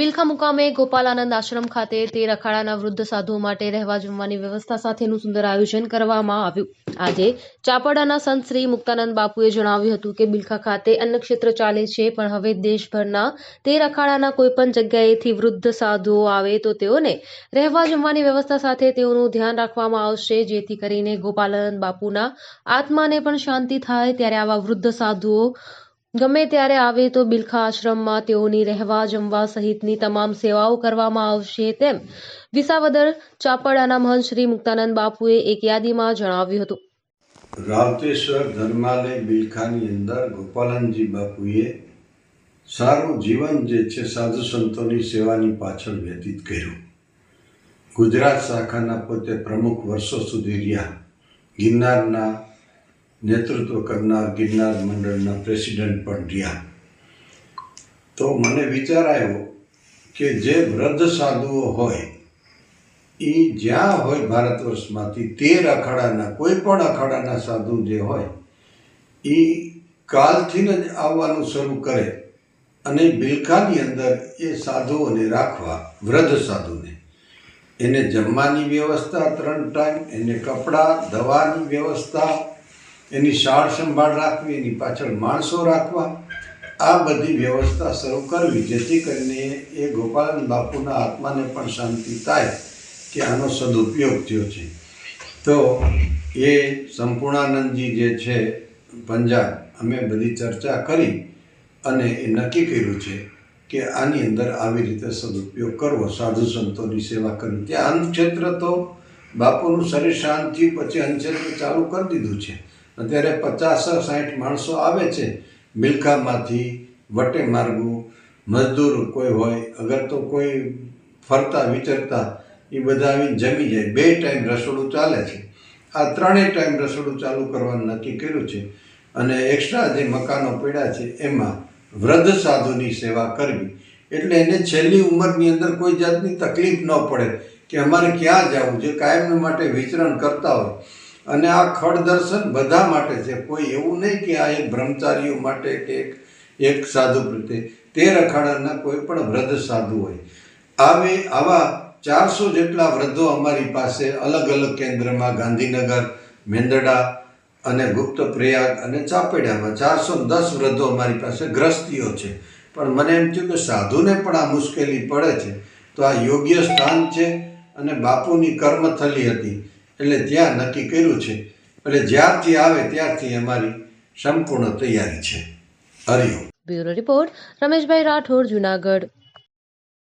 બિલખા મુકામે ગોપાલાનંદ આશ્રમ ખાતે તેર અખાડાના વૃદ્ધ સાધુઓ માટે રહેવા જમવાની વ્યવસ્થા સાથેનું સુંદર આયોજન કરવામાં આવ્યું. આજે ચાપડાના સંત શ્રી મુક્તાનંદ બાપુએ જણાવ્યું હતું કે બિલખા ખાતે અન્નક્ષેત્ર ચાલે છે, પણ હવે દેશભરના તેર અખાડાના કોઈપણ જગ્યાએથી વૃદ્ધ સાધુઓ આવે તો તેઓને રહેવા જમવાની વ્યવસ્થા સાથે તેઓનું ધ્યાન રાખવામાં આવશે, જેથી કરીને ગોપાલાનંદ બાપુના આત્માને પણ શાંતિ થાય ત્યારે આવા વૃદ્ધ સાધુઓ ગમે ત્યારે આવે તો બિલખા આશ્રમમાં તેઓની રહેવા જમવા સહિતની તમામ સેવાઓ કરવામાં આવશે તેમ વિસાવદર ચાપડાના મહંત શ્રી મુક્તાનંદ બાપુએ એક યાદીમાં જણાવ્યું હતું. રામતેશ્વર ધર્માલય બિલખાની અંદર ગોપાલનજી બાપુએ સારું જીવન જે છે સાધુ સંતોની સેવાની પાછળ વ્યતીત કર્યું. ગુજરાત શાખાના પોતે પ્રમુખ વર્ષો સુધી રહ્યા. ગિરનારના નેતૃત્વ કરનાર, ગિરનાર મંડળના પ્રેસિડેન્ટ પણ રહ્યા. તો મને વિચાર આવ્યો કે જે વૃદ્ધ સાધુઓ હોય એ જ્યાં હોય ભારત વર્ષમાંથી, તેર અખાડાના, કોઈ પણ અખાડાના સાધુ જે હોય એ કાલથી જ આવવાનું શરૂ કરે અને બિલખાની અંદર એ સાધુઓને રાખવા, વૃદ્ધ સાધુને. એને જમવાની વ્યવસ્થા, ત્રણ ટાઈમ, એને કપડાં, દવાની વ્યવસ્થા એની સાર સંભાળ રાખવી, એની પાછળ માણસો રાખવા, આ બધી વ્યવસ્થા શરૂ કરવી, જેથી કરીને એ ગોપાલન બાપુના આત્માને પણ શાંતિ થાય કે આનો સદુપયોગ થયો છે. તો એ સંપૂર્ણાનંદજી જે છે પંજાબ અમે બધી ચર્ચા કરી અને એ નક્કી કર્યું છે કે આની અંદર આવી રીતે સદુપયોગ કરવો. સાધુ સંતોની સેવા કરવી ત્યાં ક્ષેત્ર તો બાપુનું શરીર શાંત પછી અન્નક્ષેત્ર ચાલુ કરી દીધું છે. અત્યારે પચાસ સાઠ માણસો આવે છે. મિલખામાંથી વટે માર્ગું, મજદૂર કોઈ હોય, અગર તો કોઈ ફરતા, વિચરતા, એ બધા આવીને જમી જાય. બે ટાઈમ રસોડું ચાલે છે. આ ત્રણેય ટાઈમ રસોડું ચાલુ કરવાનું નક્કી કર્યું છે અને એક્સ્ટ્રા જે મકાનો પડ્યા છે એમાં વૃદ્ધ સાધુની સેવા કરવી. એટલે એને છેલ્લી ઉંમરની અંદર કોઈ જાતની તકલીફ ન પડે કે અમારે ક્યાં જવું? જે કાયમ માટે વિચરણ કરતા હોય અને આ ખડ દર્શન બધા માટે છે. કોઈ એવું નહીં કે આ એક બ્રહ્મચારીઓ માટે કે એક એક સાધુ પ્રત્યે. તેર અખાડાના કોઈ પણ વૃદ્ધ સાધુ હોય. આવે આવા ચારસો જેટલા વૃદ્ધો અમારી પાસે અલગ અલગ કેન્દ્રમાં ગાંધીનગર, મેંદડા અને ગુપ્ત પ્રયાગ અને ચાપેડામાં ચારસો દસ વૃદ્ધો અમારી પાસે ગ્રસ્તીઓ છે. પણ મને એમ થયું કે સાધુને પણ આ મુશ્કેલી પડે છે. તો આ યોગ્ય સ્થાન છે અને બાપુની કર્મથલી હતી. એટલે ત્યાં નક્કી કર્યું છે. એટલે જ્યારથી આવે ત્યારથી અમારી સંપૂર્ણ તૈયારી છે. Hariom bureau report, Rameshbhai Rathod, Junagadh.